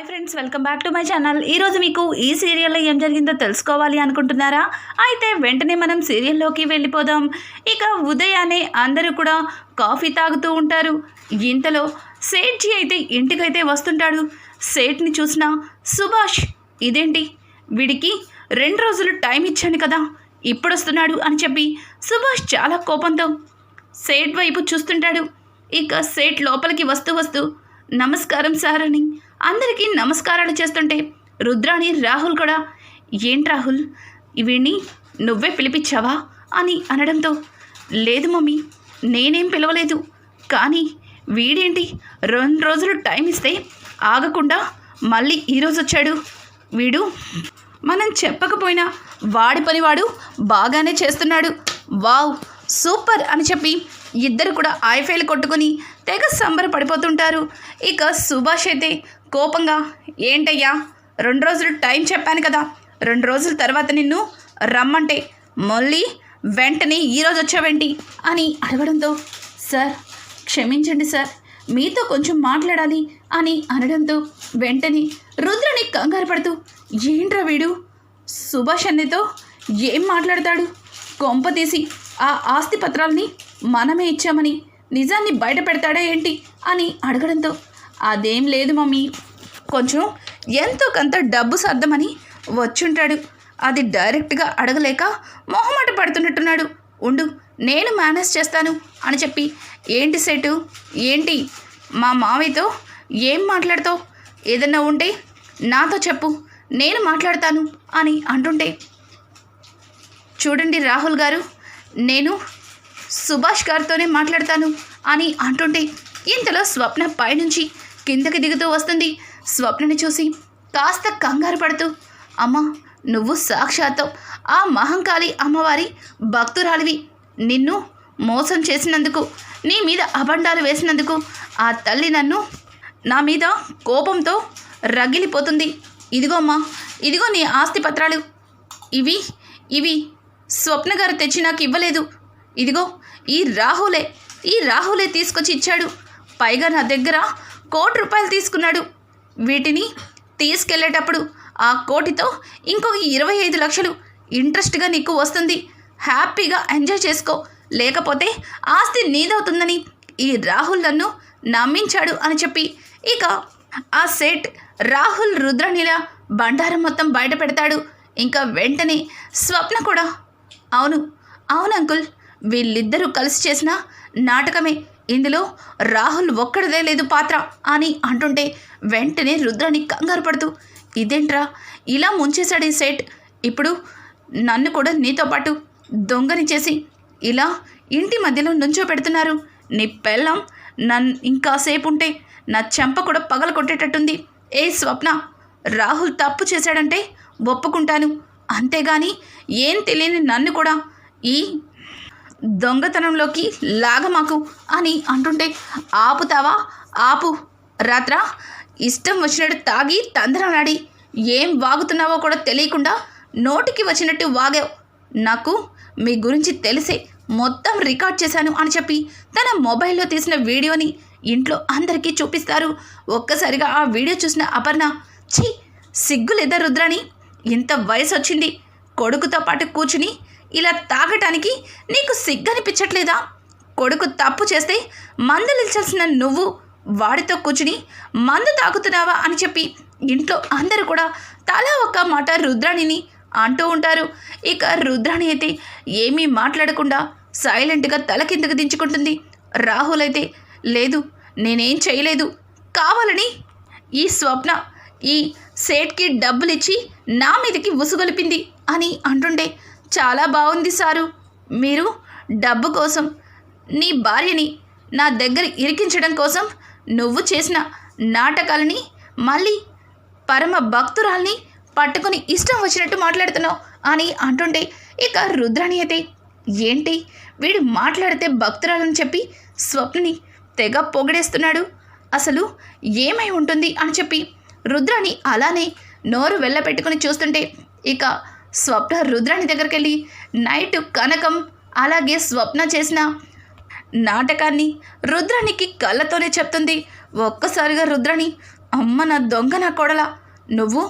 Hi friends welcome back to my channel. ఈరోజు మీకు ఈ సీరియల్లో ఏం జరిగిందో తెలుసుకోవాలి అనుకుంటున్నారా? అయితే వెంటనే మనం సీరియల్లోకి వెళ్ళిపోదాం. ఇక ఉదయాన్నే అందరూ కూడా కాఫీ తాగుతూ ఉంటారు. ఇంతలో సేట్జీ అయితే ఇంటికైతే వస్తుంటాడు. సేట్ని చూసిన సుభాష్ ఇదేంటి? వీడికి రెండు రోజులు టైం ఇచ్చాను కదా ఇప్పుడు వస్తున్నాడు అని చెప్పి సుభాష్ చాలా కోపంతో సేట్ వైపు చూస్తుంటాడు. ఇక సేట్ లోపలికి వస్తూ వస్తూ నమస్కారం సార్ అని అందరికీ నమస్కారాలు చేస్తుంటే రుద్రాణి రాహుల్ కూడా ఏంటి రాహుల్? వీడిని నువ్వే పిలిపించావా? అని అనడంతో లేదు మమ్మీ నేనేం పిలవలేదు. కానీ వీడేంటి? రెండు రోజులు టైం ఇస్తే ఆగకుండా మళ్ళీ ఈరోజు వచ్చాడు. వీడు మనం చెప్పకపోయినా వాడి పని వాడు బాగానే చేస్తున్నాడు. వావ్ సూపర్ అని చెప్పి ఇద్దరు కూడా ఐఫైలు కొట్టుకుని తెగ సంబరపడిపోతుంటారు. ఇక సుభాష్ అయితే కోపంగా ఏంటయ్యా రెండు రోజులు టైం చెప్పాను కదా రెండు రోజుల తర్వాత నిన్ను రమ్మంటే మళ్ళీ వెంటనే ఈరోజు వచ్చావేంటి? అని అడగడంతో సార్ క్షమించండి సార్ మీతో కొంచెం మాట్లాడాలి అని అనడంతో వెంటనే రుద్రని కంగారు పడుతూ ఏంట్రా వీడు? సుభాష్ అన్నతో ఏం మాట్లాడతాడు? కొంప తీసి ఆ ఆస్తి పత్రాల్ని మనమే ఇచ్చామని నిజాన్ని బయట పెడతాడా ఏంటి అని అడగడంతో అదేం లేదు మమ్మీ. కొంచెం ఎంతో కొంత డబ్బు సర్దమని వచ్చుంటాడు. అది డైరెక్ట్గా అడగలేక మొహమాట పడుతున్నట్టున్నాడు. ఉండు నేను మేనేజ్ చేస్తాను అని చెప్పి ఏంటి సెటు? ఏంటి? మా మావయ్యతో ఏం మాట్లాడతావు? ఏదన్నా ఉంటే నాతో చెప్పు. నేను మాట్లాడతాను అని అంటుంటే చూడండి రాహుల్ గారు నేను సుభాష్ గారితోనే మాట్లాడతాను అని అంటుంటే ఇంతలో స్వప్న పైనుంచి కిందకి దిగుతూ వస్తుంది. స్వప్నని చూసి కాస్త కంగారు పడుతూ అమ్మ నువ్వు సాక్షాత్తు ఆ మహంకాళి అమ్మవారి భక్తురాలివి. నిన్ను మోసం చేసినందుకు నీ మీద అబండాలు వేసినందుకు ఆ తల్లి నన్ను నా మీద కోపంతో రగిలిపోతుంది. ఇదిగో అమ్మా ఇదిగో నీ ఆస్తి పత్రాలు. ఇవి ఇవి స్వప్న గారు తెచ్చి నాకు ఇవ్వలేదు ఇదిగో ఈ రాహులే ఈ రాహులే తీసుకొచ్చి ఇచ్చాడు. పైగా నా దగ్గర కోటి రూపాయలు తీసుకున్నాడు. వీటిని తీసుకెళ్ళేటప్పుడు ఆ కోటితో ఇంకొక ఇరవై ఐదు లక్షలు ఇంట్రెస్ట్గా నీకు వస్తుంది. హ్యాపీగా ఎంజాయ్ చేసుకో. లేకపోతే ఆస్తి నీదవుతుందని ఈ రాహుల్ నన్ను నమ్మించాడు అని చెప్పి ఇక ఆ సెట్ రాహుల్ రుద్రనీల బండారం మొత్తం బయట పెడతాడు. ఇంకా వెంటనే స్వప్న కూడా. అవును అవును అంకుల్. వీళ్ళిద్దరూ కలిసి చేసిన నాటకమే. ఇందులో రాహుల్ ఒక్కడిదే లేదు పాత్ర అని అంటుంటే వెంటనే రుద్రాని కంగారు పడుతూ ఇదేంట్రా? ఇలా ముంచేశాడు ఈ సెట్. ఇప్పుడు నన్ను కూడా నీతో పాటు దొంగని చేసి ఇలా ఇంటి మధ్యలో నుంచో పెడుతున్నారు. నీ పెళ్ళం నన్ను ఇంకాసేపు ఉంటే నా చెంప కూడా పగల కొట్టేటట్టుంది. ఏ స్వప్న? రాహుల్ తప్పు చేశాడంటే ఒప్పుకుంటాను. అంతేగాని ఏం తెలియని నన్ను కూడా ఈ దొంగతనంలోకి లాగమాకు అని అంటుంటే ఆపుతావా? ఆపు. రాత్ర ఇష్టం వచ్చినట్టు తాగి తందరనాడి ఏం వాగుతున్నావో కూడా తెలియకుండా నోటికి వచ్చినట్టు వాగావు. నాకు మీ గురించి తెలిసే మొత్తం రికార్డ్ చేశాను అని చెప్పి తన మొబైల్లో తీసిన వీడియోని ఇంట్లో అందరికీ చూపిస్తారు. ఒక్కసారిగా ఆ వీడియో చూసిన అపర్ణ ఛీ సిగ్గులేదా రుద్రాని ఇంత వయసు వచ్చింది కొడుకుతో పాటు కూర్చుని ఇలా తాగటానికి నీకు సిగ్గనిపించట్లేదా? కొడుకు తప్పు చేస్తే మందలించాల్సిన నువ్వు వాడితో కూర్చుని మందు తాగుతున్నావా అని చెప్పి ఇంట్లో అందరూ కూడా తలా ఒక్క మాట రుద్రాణిని అంటూ ఉంటారు. ఇక రుద్రాణి అయితే ఏమీ మాట్లాడకుండా సైలెంట్గా తల కిందకు దించుకుంటుంది. రాహుల్ అయితే లేదు నేనేం చేయలేదు. కావాలని ఈ స్వప్న ఈ సేట్కి డబ్బులిచ్చి నా మీదకి ఉసుగొలిపింది అని అంటుండే చాలా బాగుంది సారు. మీరు డబ్బు కోసం నీ భార్యని నా దగ్గర ఇరికించడం కోసం నువ్వు చేసిన నాటకాలని మళ్ళీ పరమ భక్తురాల్ని పట్టుకుని ఇష్టం వచ్చినట్టు మాట్లాడుతున్నావు అని అంటుంటే ఇక రుద్రాణి అయితే ఏంటి? వీడు మాట్లాడితే భక్తురాలని చెప్పి స్వప్నని తెగ పొగిడేస్తున్నాడు. అసలు ఏమై ఉంటుంది? అని చెప్పి రుద్రాణి అలానే నోరు వెళ్ళపెట్టుకుని చూస్తుంటే ఇక స్వప్న రుద్రాని దగ్గరికి వెళ్ళి నైట్ కనకం అలాగే స్వప్న చేసిన నాటకాన్ని రుద్రానికి కళ్ళతోనే చెప్తుంది. ఒక్కసారిగా రుద్రాణి అమ్మ నా దొంగ నా కొడల. నువ్వు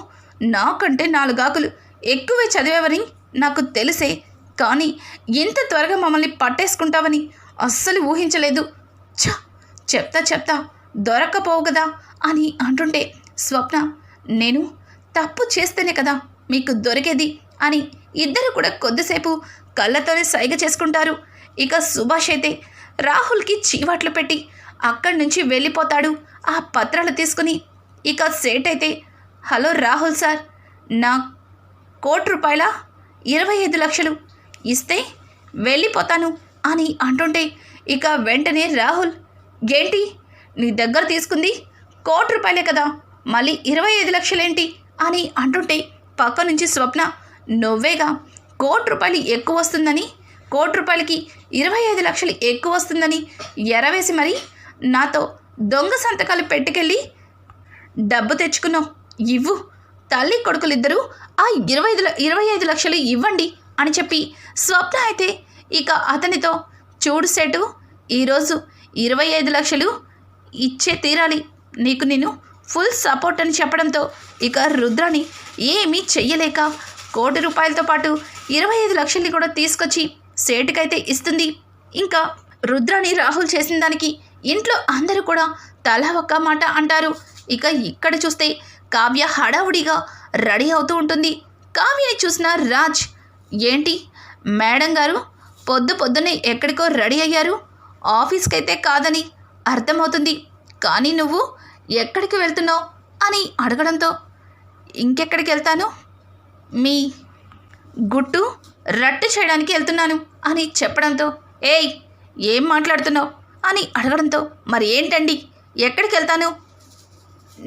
నాకంటే నాలుగాకులు. ఎక్కువే చదివేవని నాకు తెలిసే. కానీ ఇంత త్వరగా మమ్మల్ని పట్టేసుకుంటావని అస్సలు ఊహించలేదు. ఛ! చెప్తా చెప్తా దొరక్కపోవు కదా అని అంటుంటే స్వప్న నేను తప్పు చేస్తేనే కదా మీకు దొరికేది. అని ఇద్దరు కూడా కొద్దిసేపు కళ్ళతోనే సైగ చేసుకుంటారు. ఇక సుభాష్ అయితే రాహుల్కి చీవాట్లు పెట్టి అక్కడి నుంచి వెళ్ళిపోతాడు. ఆ పత్రాలు తీసుకుని ఇక సేట్ అయితే హలో రాహుల్ సార్ నా కోటి రూపాయల ఇరవై ఐదు లక్షలు ఇస్తే వెళ్ళిపోతాను అని అంటుంటే ఇక వెంటనే రాహుల్ ఏంటి? నీ దగ్గర తీసుకుంది కోటి రూపాయలే కదా మళ్ళీ ఇరవై ఐదు లక్షలేంటి? అని అంటుంటే పక్క నుంచి స్వప్న నువ్వేగా కోటి రూపాయలు ఎక్కువ వస్తుందని కోటి రూపాయలకి ఇరవై ఐదు లక్షలు ఎక్కువ వస్తుందని ఎరవేసి మరి నాతో దొంగ సంతకాలు పెట్టుకెళ్ళి డబ్బు తెచ్చుకున్నావు. ఇవ్వు. తల్లి కొడుకులిద్దరూ ఆ ఇరవై ఐదు ఇరవై ఐదు లక్షలు ఇవ్వండి అని చెప్పి స్వప్న అయితే ఇక అతనితో చూడు సెటు ఈరోజు ఇరవై ఐదు లక్షలు ఇచ్చే తీరాలి. నీకు నేను ఫుల్ సపోర్ట్ అని చెప్పడంతో ఇక రుద్రాని ఏమీ చెయ్యలేక కోటి రూపాయలతో పాటు ఇరవై ఐదు లక్షల్ని కూడా తీసుకొచ్చి సేటుకైతే ఇస్తుంది. ఇంకా రుద్రాని రాహుల్ చేసిన దానికి ఇంట్లో అందరూ కూడా తల ఒక్క మాట అంటారు. ఇక ఇక్కడ చూస్తే కావ్య హడావుడిగా రెడీ అవుతూ ఉంటుంది. కావ్యని చూసిన రాజ్ ఏంటి? మేడం గారు పొద్దు పొద్దున్నే ఎక్కడికో రెడీ అయ్యారు? ఆఫీస్కి అయితే కాదని అర్థమవుతుంది. కానీ నువ్వు ఎక్కడికి వెళ్తున్నావు? అని అడగడంతో ఇంకెక్కడికి వెళ్తాను? మీ గుట్టు రట్టు చేయడానికి వెళ్తున్నాను అని చెప్పడంతో ఏయ్ ఏం మాట్లాడుతున్నావు? అని అడగడంతో మరి ఏంటండి? ఎక్కడికి వెళ్తాను?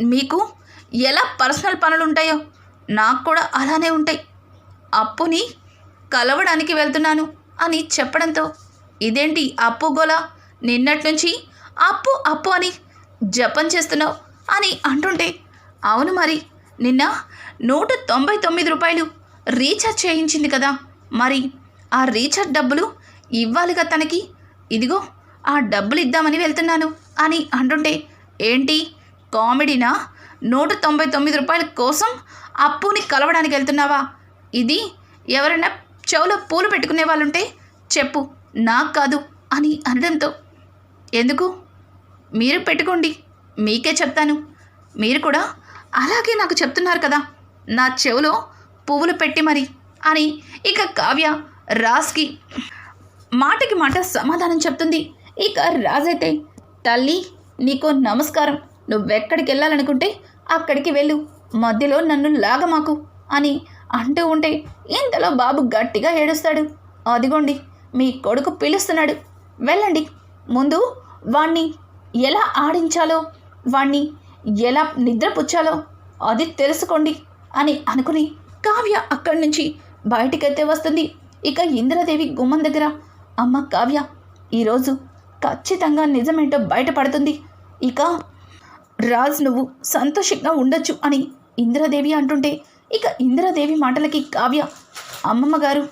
మీకు ఎలా పర్సనల్ పనులు ఉంటాయో నాకు కూడా అలానే ఉంటాయి. అప్పుని కలవడానికి వెళ్తున్నాను అని చెప్పడంతో ఇదేంటి అప్పు గోలా? నిన్నటి నుంచి అప్పు అప్పు అని జపం చేస్తున్నావు అని అంటుంటే అవును మరి నిన్న నూట తొంభై తొమ్మిది రూపాయలు రీఛార్జ్ చేయించింది కదా. మరి ఆ రీఛార్జ్ డబ్బులు ఇవ్వాలిగా తనకి. ఇదిగో ఆ డబ్బులు ఇద్దామని వెళ్తున్నాను అని అంటుంటే ఏంటి? కామెడీనా? నూట తొంభై తొమ్మిది రూపాయల కోసం అప్పుని కలవడానికి వెళ్తున్నావా? ఇది ఎవరైనా చెవులో పూలు పెట్టుకునే వాళ్ళుంటే చెప్పు. నాకు కాదు అని అనడంతో ఎందుకు? మీరు పెట్టుకోండి. మీకే చెప్తాను. మీరు కూడా అలాగే నాకు చెప్తున్నారు కదా నా చెవులో పువ్వులు పెట్టి మరి అని ఇక కావ్య రాజ్కి మాటకి మాట సమాధానం చెప్తుంది. ఇక రాజైతే తల్లి నీకు నమస్కారం. నువ్వెక్కడికి వెళ్ళాలనుకుంటే అక్కడికి వెళ్ళు. మధ్యలో నన్ను లాగమాకు అని అంటూ ఉంటే ఇంతలో బాబు గట్టిగా ఏడుస్తాడు. అదిగోండి మీ కొడుకు పిలుస్తున్నాడు. వెళ్ళండి. ముందు వాణ్ణి ఎలా ఆడించాలో వాణ్ణి ఎలా నిద్రపుచ్చాలో అది తెలుసుకోండి అని అనుకుని కావ్య అక్కడి నుంచి బయటికైతే వస్తుంది. ఇక ఇందిరాదేవి గుమ్మం దగ్గర. అమ్మ కావ్య ఈరోజు ఖచ్చితంగా నిజమేంటో బయటపడుతుంది. ఇక రాజ్ నువ్వు సంతోషంగా ఉండొచ్చు అని ఇందిరాదేవి అంటుంటే ఇక ఇందిరాదేవి మాటలకి కావ్య అమ్మమ్మ గారు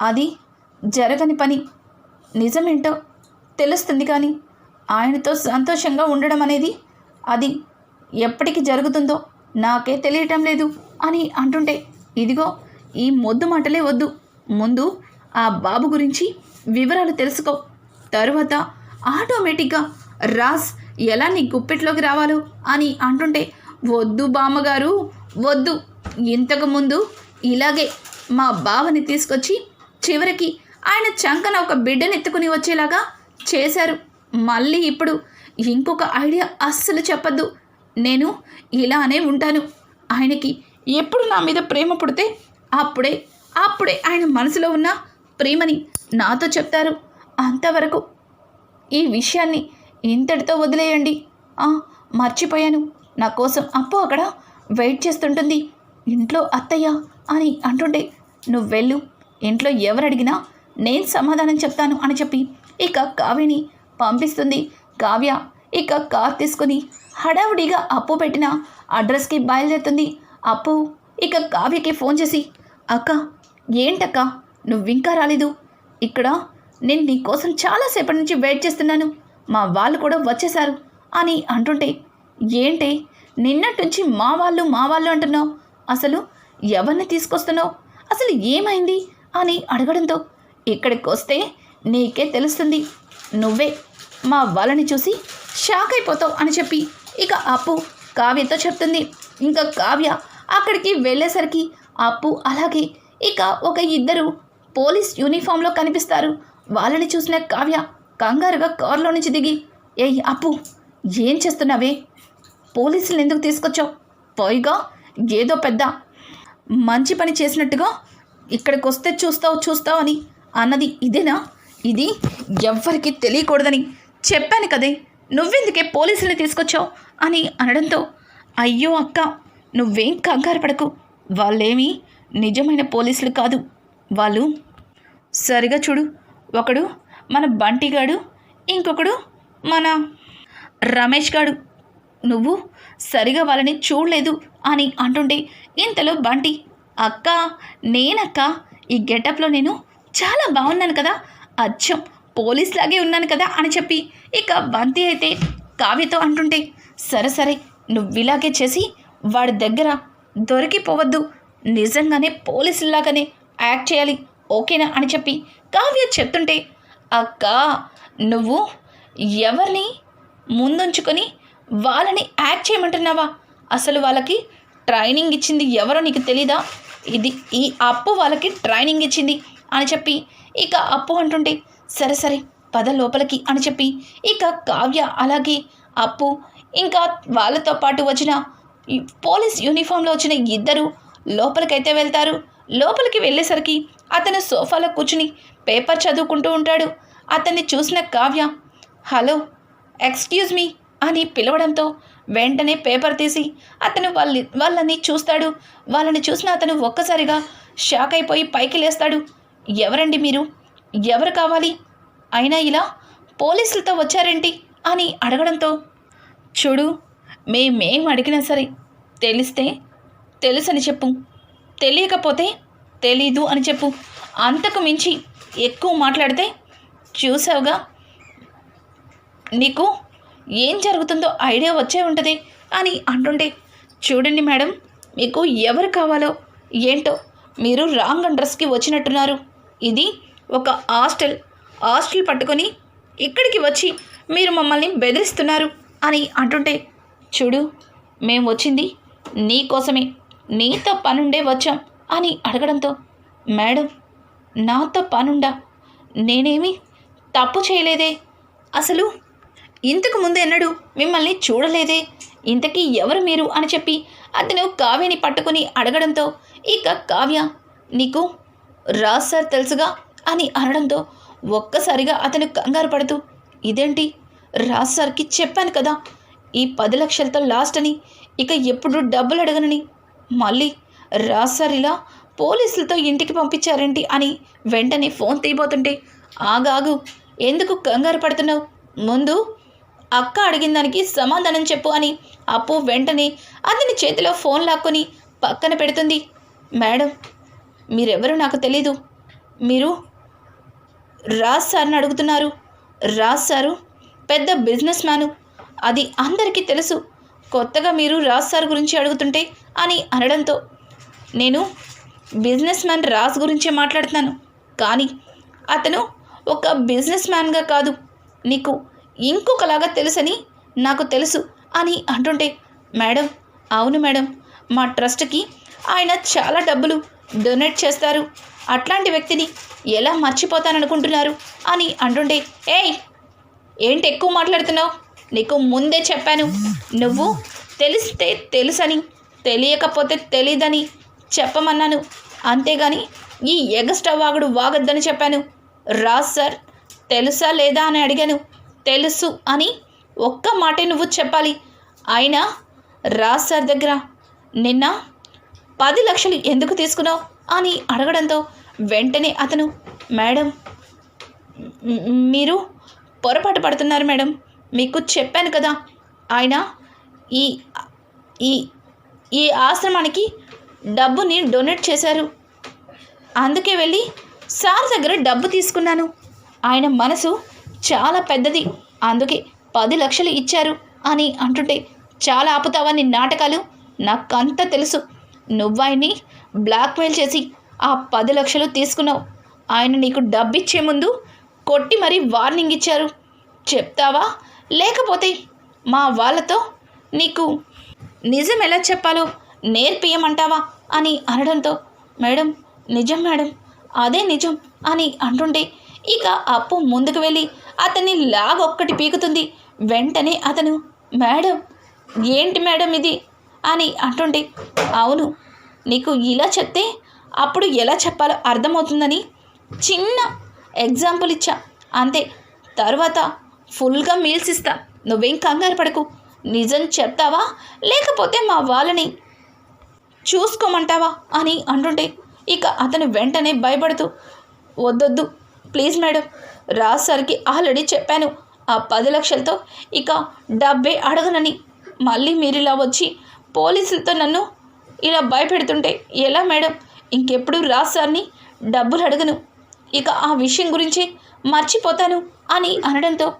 అది జరగని పని నిజమేంటో తెలుస్తుంది కానీ ఆయనతో సంతోషంగా ఉండడం అనేది అది ఎప్పటికి జరుగుతుందో నాకే తెలియటం లేదు అని అంటుంటే ఇదిగో ఈ మొద్దు మాటలే వద్దు. ముందు ఆ బాబు గురించి వివరాలు తెలుసుకో. తరువాత ఆటోమేటిక్గా రాజ్ ఎలా నీ గుప్పెట్లోకి రావాలో అని అంటుంటే వద్దు బామ్మగారు వద్దు. ఇంతకుముందు ఇలాగే మా బావని తీసుకొచ్చి చివరికి ఆయన చంకన ఒక బిడ్డను ఎత్తుకుని వచ్చేలాగా చేశారు. మళ్ళీ ఇప్పుడు ఇంకొక ఐడియా అస్సలు చెప్పద్దు. నేను ఇలానే ఉంటాను. ఆయనకి ఎప్పుడు నా మీద ప్రేమ పుడితే అప్పుడే అప్పుడే ఆయన మనసులో ఉన్న ప్రేమని నాతో చెప్తారు. అంతవరకు ఈ విషయాన్ని ఇంతటితో వదిలేయండి. ఆ, మర్చిపోయాను. నా కోసం అప్పు అక్కడ వెయిట్ చేస్తుంటుంది. ఇంట్లో అత్తయ్య అని అంటుండే నువ్వు వెళ్ళు. ఇంట్లో ఎవరు అడిగినా నేను సమాధానం చెప్తాను అని చెప్పి ఇక కావ్యని పంపిస్తుంది. కావ్య ఇక కార్ తీసుకుని హడావుడిగా అప్పు పెట్టిన అడ్రస్కి బయలుదేరుతుంది. అప్పు ఇక కావ్యకి ఫోన్ చేసి అక్క ఏంటక్క? నువ్వింకా రాలేదు. ఇక్కడ నేను నీకోసం చాలాసేపటి నుంచి వెయిట్ చేస్తున్నాను. మా వాళ్ళు కూడా వచ్చేశారు అని అంటుంటే ఏంటి? నిన్నట్టుంచి మా వాళ్ళు మా వాళ్ళు అంటున్నావు. అసలు ఎవరిని తీసుకొస్తున్నావు? అసలు ఏమైంది? అని అడగడంతో ఇక్కడికి వస్తే నీకే తెలుస్తుంది. నువ్వే మా వాళ్ళని చూసి షాక్ అయిపోతావు అని చెప్పి ఇక అప్పు కావ్యతో చెప్తుంది. ఇంకా కావ్య అక్కడికి వెళ్ళేసరికి అప్పు అలాగే ఇక ఒక ఇద్దరు పోలీస్ యూనిఫామ్లో కనిపిస్తారు. వాళ్ళని చూసిన కావ్య కంగారుగా కారులో నుంచి దిగి ఏయ్ అప్పు ఏం చేస్తున్నావే? పోలీసులు ఎందుకు తీసుకొచ్చావు? పైగా ఏదో పెద్ద మంచి పని చేసినట్టుగా ఇక్కడికి వస్తే చూస్తావు చూస్తావు అని అన్నది. ఇదేనా? ఇది ఎవ్వరికీ తెలియకూడదని చెప్పాను కదే. నువ్వెందుకే పోలీసుల్ని తీసుకొచ్చావు? అని అనడంతో అయ్యో అక్క నువ్వేం కంగారు పడకు. వాళ్ళేమీ నిజమైన పోలీసులు కాదు. వాళ్ళు సరిగా చూడు ఒకడు మన బంటిగాడు ఇంకొకడు మన రమేష్ గాడు. నువ్వు సరిగా వాళ్ళని చూడలేదు అని అంటుంటే ఇంతలో బంటి అక్క నేనక్క ఈ గెటప్లో నేను చాలా బాగున్నాను కదా అచ్చం. పోలీస్ లాగే ఉన్నాను కదా అని చెప్పి ఇక బంతి అయితే కావ్యతో అంటుంటే సరే సరే నువ్వు ఇలాగే చేసి వాడి దగ్గర దొరికిపోవద్దు. నిజంగానే పోలీసులాగానే యాక్ట్ చేయాలి ఓకేనా అని చెప్పి కావ్య చెప్తుంటే అక్క నువ్వు ఎవరిని ముందుంచుకొని వాళ్ళని యాక్ట్ చేయమంటున్నావా? అసలు వాళ్ళకి ట్రైనింగ్ ఇచ్చింది ఎవరో నీకు తెలీదా? ఇది ఈ అప్పు వాళ్ళకి ట్రైనింగ్ ఇచ్చింది అని చెప్పి ఇక అప్పు అంటుంటే సరే సరే పద లోపలికి అని చెప్పి ఇక కావ్య అలాగే అప్పు ఇంకా వాళ్ళతో పాటు వచ్చిన పోలీస్ యూనిఫామ్లో వచ్చిన ఇద్దరు లోపలికైతే వెళ్తారు. లోపలికి వెళ్ళేసరికి అతను సోఫాలో కూర్చుని పేపర్ చదువుకుంటూ ఉంటాడు. అతన్ని చూసిన కావ్య హలో ఎక్స్క్యూజ్ మీ అని పిలవడంతో వెంటనే పేపర్ తీసి అతను వాళ్ళ వాళ్ళని చూస్తాడు. వాళ్ళని చూసిన అతను ఒక్కసారిగా షాక్ అయిపోయి పైకి లేస్తాడు. ఎవరండి మీరు? ఎవరు కావాలి? అయినా ఇలా పోలీసులతో వచ్చారేంటి? అని అడగడంతో చూడు మేమేం అడిగినా సరే తెలిస్తే తెలుసని చెప్పు. తెలియకపోతే తెలీదు అని చెప్పు. అంతకు మించి ఎక్కువ మాట్లాడితే చూసావుగా నీకు ఏం జరుగుతుందో ఐడియా వచ్చే ఉంటుంది అని అంటుండే చూడండి మేడం మీకు ఎవరు కావాలో ఏంటో మీరు రాంగ్ అడ్రస్కి వచ్చినట్టున్నారు. ఇది ఒక హాస్టల్ హాస్టల్ పట్టుకొని ఇక్కడికి వచ్చి మీరు మమ్మల్ని బెదిరిస్తున్నారు అని అంటుంటే చూడు మేము వచ్చింది నీ కోసమే నీతో పనుండే వచ్చాం అని అడగడంతో మేడం నాతో పనుండా? నేనేమి తప్పు చేయలేదే? అసలు ఇంతకు ముందు ఎన్నడూ మిమ్మల్ని చూడలేదే? ఇంతకీ ఎవరు మీరు? అని చెప్పి అతను కావ్యని పట్టుకుని అడగడంతో ఇక కావ్య నీకు రాజ్ సార్ తెలుసుగా? అని అనడంతో ఒక్కసారిగా అతను కంగారు పడుతూ ఇదేంటి? రాజ్ సార్కి చెప్పాను కదా ఈ పది లక్షలతో లాస్ట్ అని. ఇక ఎప్పుడు డబ్బులు అడగనని. మళ్ళీ రాజ్ సార్ ఇలా పోలీసులతో ఇంటికి పంపించారేంటి అని వెంటనే ఫోన్ తీయబోతుంటే ఆగాగు ఎందుకు కంగారు పడుతున్నావు? ముందు అక్క అడిగిన దానికి సమాధానం చెప్పు అని అప్పు వెంటనే అతని చేతిలో ఫోన్ లాక్కొని పక్కన పెడుతుంది. మేడం మీరెవరో నాకు తెలీదు. మీరు రాజ్ సార్ని అడుగుతున్నారు. రాజ్ సారు పెద్ద బిజినెస్ మ్యాను. అది అందరికీ తెలుసు. కొత్తగా మీరు రాజ్ సార్ గురించి అడుగుతుంటే అని అనడంతో నేను బిజినెస్ మ్యాన్ రాజ్ గురించే మాట్లాడుతున్నాను. కానీ అతను ఒక బిజినెస్ మ్యాన్గా కాదు. నీకు ఇంకొకలాగా తెలుసని నాకు తెలుసు అని అంటుంటే మేడం అవును మేడం. మా ట్రస్ట్కి ఆయన చాలా డబ్బులు డొనేట్ చేస్తారు. అట్లాంటి వ్యక్తిని ఎలా మర్చిపోతాననుకుంటున్నారు? అని అంటుండే ఏయ్ ఏంటి ఎక్కువ మాట్లాడుతున్నావు? నీకు ముందే చెప్పాను. నువ్వు తెలిస్తే తెలుసని తెలియకపోతే తెలీదని చెప్పమన్నాను. అంతేగాని ఈ ఎగస్ట్రా వాగుడు వాగొద్దని చెప్పాను. రాజ్ సార్ తెలుసా లేదా అని అడిగాను. తెలుసు అని ఒక్క మాటే నువ్వు చెప్పాలి. అయినా రాజ్ సార్ దగ్గర నిన్న పది లక్షలు ఎందుకు తీసుకున్నావు? అని అడగడంతో వెంటనే అతను మేడం మీరు పొరపాటు పడుతున్నారు మేడం. మీకు చెప్పాను కదా ఆయన ఈ ఈ ఈ ఆశ్రమానికి డబ్బుని డొనేట్ చేశారు. అందుకే వెళ్ళి సార్ దగ్గర డబ్బు తీసుకున్నాను. ఆయన మనసు చాలా పెద్దది అందుకే పది లక్షలు ఇచ్చారు అని అంటుంటే చాలా ఆపుతావా నీ నాటకాలు? నాకంతా తెలుసు. నువ్వాయిని బ్లాక్మెయిల్ చేసి ఆ పది లక్షలు తీసుకున్నావు. ఆయన నీకు డబ్బిచ్చే ముందు కొట్టి మరీ వార్నింగ్ ఇచ్చారు. చెప్తావా? లేకపోతే మా వాళ్ళతో నీకు నిజం ఎలా చెప్పాలో నేర్పియమంటావా అని అనడంతో మేడం నిజం మేడం. అదే నిజం అని అంటుంటే ఇక అప్పు ముందుకు వెళ్ళి అతన్ని లాగొక్కటి పీకుతుంది. వెంటనే అతను మేడం ఏంటి మేడం ఇది? అని అంటుంటే అవును నీకు ఇలా చెప్తే అప్పుడు ఎలా చెప్పాలో అర్థమవుతుందని చిన్న ఎగ్జాంపుల్ ఇచ్చా. అంతే. తర్వాత ఫుల్గా మీల్స్ ఇస్తా. నువ్వేం కంగారు పడకు. నిజం చెప్తావా? లేకపోతే మా వాళ్ళని చూసుకోమంటావా అని అంటుంటే ఇక అతను వెంటనే భయపడుతూ వద్దొద్దు. ప్లీజ్ మేడం రాజ్ సార్కి ఆల్రెడీ చెప్పాను. ఆ పది లక్షలతో ఇక డబ్బే అడగనని. మళ్ళీ మీరు ఇలా వచ్చి పోలీసులతో నన్ను ఇలా భయపెడుతుంటే ఎలా మేడం? ఇంకెప్పుడు రాజ్ సార్ని డబ్బులు అడగను. ఇక ఆ విషయం గురించి మర్చిపోతాను అని అనడంతో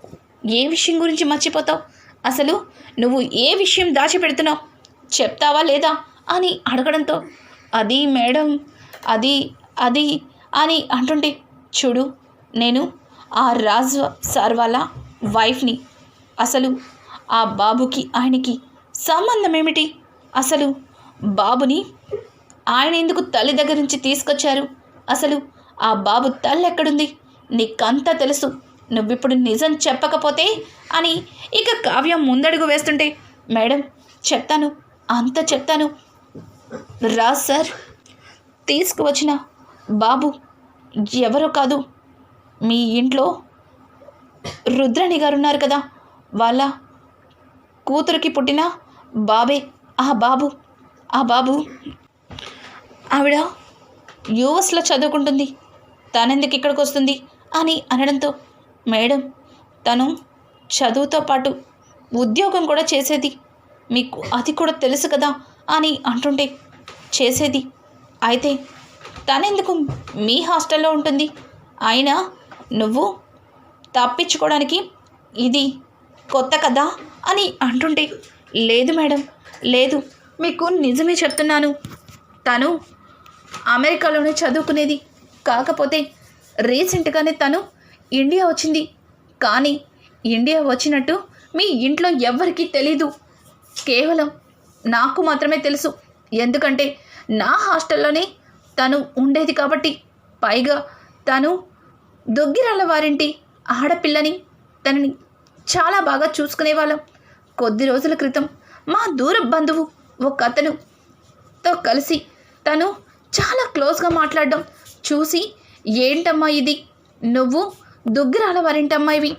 ఏ విషయం గురించి మర్చిపోతావు? అసలు నువ్వు ఏ విషయం దాచిపెడుతున్నావు? చెప్తావా లేదా? అని అడగడంతో అది మేడం అది అది అని అంటుంటే చూడు నేను ఆ రాజ్ సార్ వాళ్ళ వైఫ్ని. అసలు ఆ బాబుకి ఆయనకి సంబంధం ఏమిటి? అసలు బాబుని ఆయన ఎందుకు తల్లి దగ్గర నుంచి తీసుకొచ్చారు? అసలు ఆ బాబు తల్లి ఎక్కడుంది? నీకంతా తెలుసు. నువ్విప్పుడు నిజం చెప్పకపోతే అని ఇక కావ్యం ముందడుగు వేస్తుంటే మేడం చెప్తాను. అంత చెప్తాను. రా సార్. తీసుకువచ్చిన బాబు ఎవరో కాదు. మీ ఇంట్లో రుద్రణి గారు ఉన్నారు కదా. వాళ్ళ కూతురికి పుట్టిన బాబే. ఆ బాబు ఆ బాబు. ఆవిడ యూఎస్లో చదువుకుంటుంది. తనెందుకు ఇక్కడికి వస్తుంది? అని అనడంతో మేడం తను చదువుతో పాటు ఉద్యోగం కూడా చేసేది. మీకు అది కూడా తెలుసు కదా అని అంటుంటే చేసేది. అయితే తనెందుకు మీ హాస్టల్లో ఉంటుంది? అయినా నువ్వు తప్పించుకోవడానికి ఇది కొత్త కదా అని అంటుంటే లేదు మేడం లేదు. మీకు నిజమే చెప్తున్నాను. తను అమెరికాలోనే చదువుకునేది. కాకపోతే రీసెంట్గానే తను ఇండియా వచ్చింది. కానీ ఇండియా వచ్చినట్టు మీ ఇంట్లో ఎవ్వరికీ తెలీదు. కేవలం నాకు మాత్రమే తెలుసు. ఎందుకంటే నా హాస్టల్లోనే తను ఉండేది కాబట్టి. పైగా తను దొగ్గిరాల వారింటి ఆడపిల్లని తనని చాలా బాగా చూసుకునేవాళ్ళం. కొద్ది రోజుల క్రితం మా దూర బంధువు ఒక అతనుతో కలిసి తను చాలా క్లోజ్గా మాట్లాడడం చూసి ఏంటమ్మా ఇది? నువ్వు దుగ్గిరాల వారింటమ్మాయివి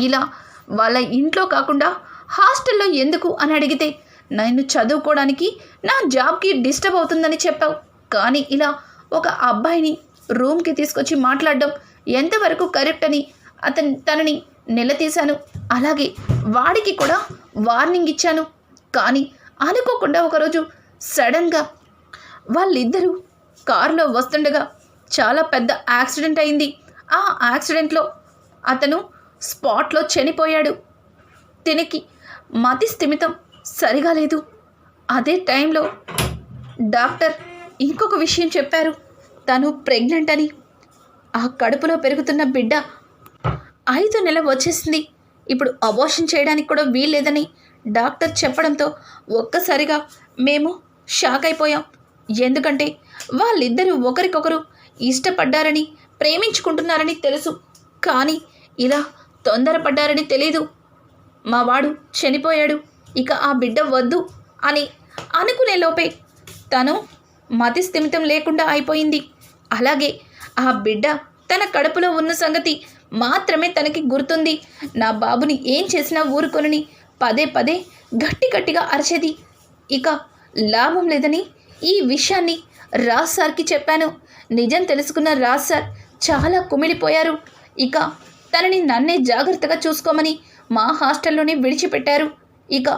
ఇలా వాళ్ళ ఇంట్లో కాకుండా హాస్టల్లో ఎందుకు? అని అడిగితే నన్ను చదువుకోవడానికి నా జాబ్కి డిస్టర్బ్ అవుతుందని చెప్పావు. కానీ ఇలా ఒక అబ్బాయిని రూమ్కి తీసుకొచ్చి మాట్లాడడం ఎంతవరకు కరెక్ట్ అని అతని తనని నిలదీశాను. అలాగే వాడికి కూడా వార్నింగ్ ఇచ్చాను. కానీ అనుకోకుండా ఒకరోజు సడన్గా వాళ్ళిద్దరూ కారులో వస్తుండగా చాలా పెద్ద యాక్సిడెంట్ అయింది. ఆ యాక్సిడెంట్లో అతను స్పాట్లో చనిపోయాడు. తినికి మతి స్థిమితం సరిగా లేదు. అదే టైంలో డాక్టర్ ఇంకొక విషయం చెప్పారు. తను ప్రెగ్నెంట్ అని. ఆ కడుపులో పెరుగుతున్న బిడ్డ ఐదు నెల వచ్చేసింది. ఇప్పుడు అబోషన్ చేయడానికి కూడా వీల్లేదని డాక్టర్ చెప్పడంతో ఒక్కసారిగా మేము షాక్ అయిపోయాం. ఎందుకంటే వాళ్ళిద్దరూ ఒకరికొకరు ఇష్టపడ్డారని ప్రేమించుకుంటున్నారని తెలుసు. కానీ ఇలా తొందరపడ్డారని తెలీదు. మా వాడు చనిపోయాడు. ఇక ఆ బిడ్డ వద్దు అని అనుకునే లోపే తను మతి స్థిమితం లేకుండా అయిపోయింది. అలాగే ఆ బిడ్డ తన కడుపులో ఉన్న సంగతి మాత్రమే తనకి గుర్తుంది. నా బాబుని ఏం చేసినా ఊరుకొనని పదే పదే గట్టి గట్టిగా అరిచేది. ఇక లాభం లేదని ఈ విషయాన్ని రాజ్ సార్కి చెప్పాను. నిజం తెలుసుకున్న రాజ్ సార్ చాలా కుమిలిపోయారు. ఇక తనని నన్నే జాగ్రత్తగా చూసుకోమని మా హాస్టల్లోనే విడిచిపెట్టారు. ఇక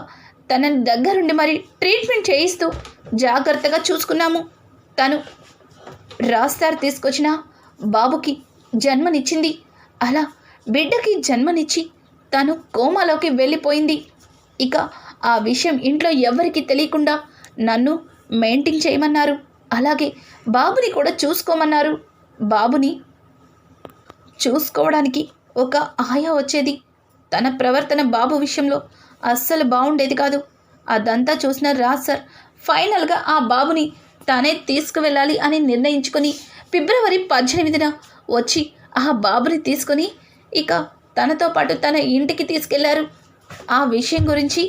తనని దగ్గరుండి మరి ట్రీట్మెంట్ చేయిస్తూ జాగ్రత్తగా చూసుకున్నాము. తను రాస్తారు తీసుకొచ్చిన బాబుకి జన్మనిచ్చింది. అలా బిడ్డకి జన్మనిచ్చి తను కోమాలోకి వెళ్ళిపోయింది. ఇక ఆ విషయం ఇంట్లో ఎవరికి తెలియకుండా నన్ను మెయింటైన్ చేయమన్నారు. అలాగే బాబుని కూడా చూసుకోమన్నారు. బాబుని చూసుకోవడానికి ఒక ఆయా వచ్చేది. తన ప్రవర్తన బాబు విషయంలో అస్సలు బాగుండేది కాదు. అదంతా చూసిన రాజ్ సార్ ఫైనల్గా ఆ బాబుని తనే తీసుకువెళ్ళాలి అని నిర్ణయించుకొని ఫిబ్రవరి పద్దెనిమిదిన వచ్చి ఆ బాబుని తీసుకొని ఇక తనతో పాటు తన ఇంటికి తీసుకెళ్ళారు. ఆ విషయం గురించి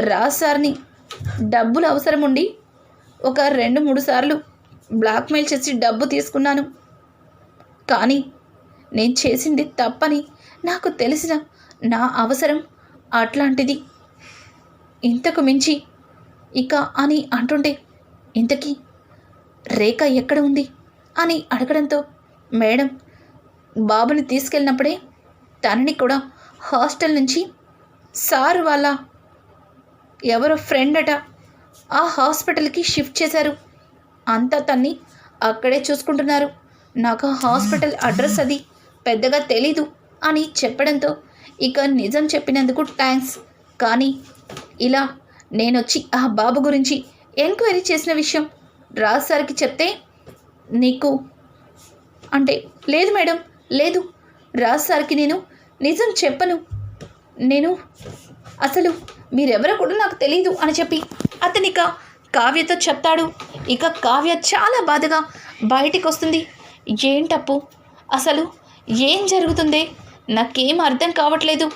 రాజ్ సార్ని డబ్బులు అవసరం ఉండి ఒక రెండు మూడు సార్లు బ్లాక్మెయిల్ చేసి డబ్బు తీసుకున్నాను. కానీ నేను చేసింది తప్పని నాకు తెలిసిన నా అవసరం అట్లాంటిది. ఇంతకు మించి ఇక అని అంటుంటే ఇంతకీ రేఖ ఎక్కడ ఉంది? అని అడగడంతో మేడం బాబుని తీసుకెళ్ళినప్పుడే తనని కూడా హాస్టల్ నుంచి సార్ వాళ్ళ ఎవరో ఫ్రెండ్ అట ఆ హాస్పిటల్కి షిఫ్ట్ చేశారు. అంతా తన్ని అక్కడే చూసుకుంటున్నారు. నాకు హాస్పిటల్ అడ్రస్ అది పెద్దగా తెలీదు అని చెప్పడంతో ఇక నిజం చెప్పినందుకు థ్యాంక్స్ కానీ ఇలా నేనొచ్చి ఆ బాబు గురించి ఎంక్వైరీ చేసిన విషయం రాజ్ సార్కి చెప్తే నీకు అంటే లేదు మేడం లేదు. రాజ్ సార్కి నేను నిజం చెప్పను. నేను అసలు మీరెవరో కూడా నాకు తెలియదు అని చెప్పి అతనిక కావ్యతో చెప్తాడు. ఇక కావ్య చాలా బాధగా బయటికి వస్తుంది ఏంటప్పు? అసలు ఏం జరుగుతుంది? నాకేం అర్థం కావట్లేదు.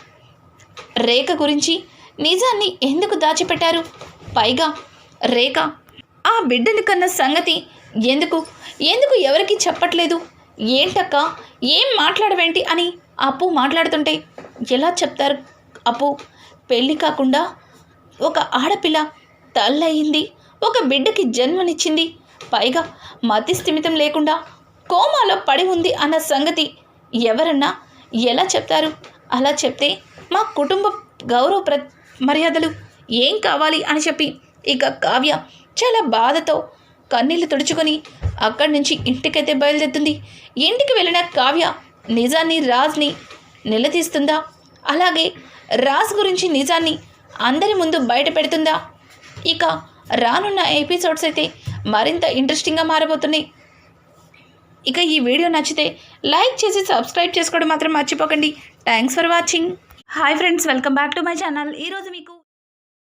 రేఖ గురించి నిజాన్ని ఎందుకు దాచిపెట్టారు? పైగా రేఖ ఆ బిడ్డను కన్న సంగతి ఎందుకు? ఎందుకు ఎవరికి చెప్పట్లేదు? ఏంటక్క? ఏం మాట్లాడవేంటి అని అప్పు మాట్లాడుతుంటే ఎలా చెప్తారు? అప్పు పెళ్ళి కాకుండా ఒక ఆడపిల్ల తల్లయింది. ఒక బిడ్డకి జన్మనిచ్చింది. పైగా మతి స్థిమితం లేకుండా కోమాలో పడి ఉంది అన్న సంగతి ఎవరన్నా ఎలా చెప్తారు? అలా చెప్తే మా కుటుంబ గౌరవ ప్ర మర్యాదలు ఏం కావాలి అని చెప్పి ఇక కావ్య చాలా బాధతో కన్నీళ్ళు తుడుచుకొని అక్కడి నుంచి ఇంటికైతే బయలుదేరుతుంది. ఇంటికి వెళ్ళిన కావ్య నిజాన్ని రాజ్ని నిలదీస్తుందా? అలాగే రాజ్ గురించి నిజాన్ని అందరి ముందు బయట పెడుతుందా? ఇక రానున్న ఎపిసోడ్స్ అయితే మరింత ఇంట్రెస్టింగ్గా మారబోతున్నాయి. ఇక ఈ వీడియో నచ్చితే లైక్ చేసి సబ్స్క్రైబ్ చేసుకోవడం మాత్రం మర్చిపోకండి. Thanks for watching. Hi friends welcome back to my channel. ఈరోజు మీకు